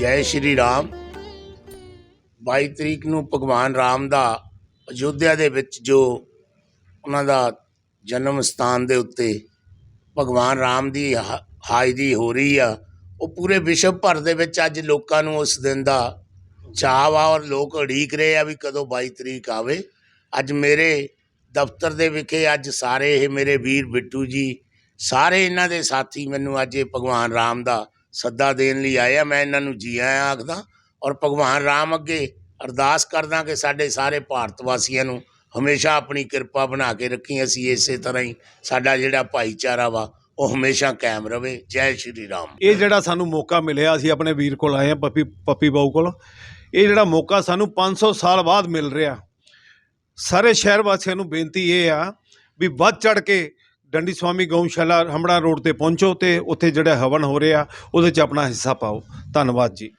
ਜੈ ਸ਼੍ਰੀ ਰਾਮ। 22 ਤਰੀਕ ਨੂੰ ਭਗਵਾਨ ਰਾਮ ਦਾ ਅਯੋਧਿਆ ਦੇ ਵਿੱਚ ਜੋ ਉਹਨਾਂ ਦਾ ਜਨਮ ਸਥਾਨ ਦੇ ਉੱਤੇ ਭਗਵਾਨ ਰਾਮ ਦੀ ਹਾ- ਹਾਜ਼ਰੀ ਹੋ ਰਹੀ ਆ, ਉਹ ਪੂਰੇ ਵਿਸ਼ਵ ਭਰ ਦੇ ਵਿੱਚ ਅੱਜ ਲੋਕਾਂ ਨੂੰ ਉਸ ਦਿਨ ਦਾ ਚਾਅ ਵਾ ਔਰ ਲੋਕ ਉਡੀਕ ਰਹੇ ਆ ਵੀ ਕਦੋਂ 22 ਤਰੀਕ ਆਵੇ। ਅੱਜ ਮੇਰੇ ਦਫ਼ਤਰ ਦੇ ਵਿਖੇ ਅੱਜ ਸਾਰੇ ਇਹ ਮੇਰੇ ਵੀਰ ਬਿੱਟੂ ਜੀ, ਸਾਰੇ ਇਹਨਾਂ ਦੇ ਸਾਥੀ ਮੈਨੂੰ ਅੱਜ ਇਹ ਭਗਵਾਨ ਰਾਮ ਦਾ ਸੱਦਾ ਦੇਣ ਲਈ ਆਇਆ ਮੈਂ ਇਹਨਾਂ ਨੂੰ ਜੀ ਆਇਆਂ ਆਖਦਾ ਔਰ ਭਗਵਾਨ ਰਾਮ ਅੱਗੇ ਅਰਦਾਸ ਕਰਦਾ ਕਿ ਸਾਡੇ ਸਾਰੇ ਭਾਰਤ ਵਾਸੀਆਂ ਨੂੰ ਹਮੇਸ਼ਾ ਆਪਣੀ ਕਿਰਪਾ ਬਣਾ ਕੇ ਰੱਖੀ, ਅਸੀਂ ਇਸੇ ਤਰ੍ਹਾਂ ਹੀ ਸਾਡਾ ਜਿਹੜਾ ਭਾਈਚਾਰਾ ਵਾ, ਉਹ ਹਮੇਸ਼ਾ ਕਾਇਮ ਰਵੇ। ਜੈ ਸ਼੍ਰੀ ਰਾਮ। ਇਹ ਜਿਹੜਾ ਸਾਨੂੰ ਮੌਕਾ ਮਿਲਿਆ, ਅਸੀਂ ਆਪਣੇ ਵੀਰ ਕੋਲ ਆਏ ਆ ਪੱਪੀ ਪੱਪੀ ਬਾਊ ਕੋਲ। ਇਹ ਜਿਹੜਾ ਮੌਕਾ ਸਾਨੂੰ 500 ਸਾਲ ਬਾਅਦ ਮਿਲ ਰਿਹਾ। ਸਾਰੇ ਸ਼ਹਿਰ ਵਾਸੀਆਂ ਨੂੰ ਬੇਨਤੀ ਇਹ ਆ ਵੀ ਵੱਧ ਚੜ ਕੇ ਡੰਡੀ ਸਵਾਮੀ ਗਊਸ਼ਾਲਾ ਹਮੜਾ ਰੋਡ ਤੇ ਪਹੁੰਚੋ ਤੇ ਉੱਥੇ ਜਿਹੜਾ ਹਵਨ ਹੋ ਰਿਹਾ, ਉਹਦੇ 'ਚ ਆਪਣਾ ਹਿੱਸਾ ਪਾਓ। ਧੰਨਵਾਦ ਜੀ।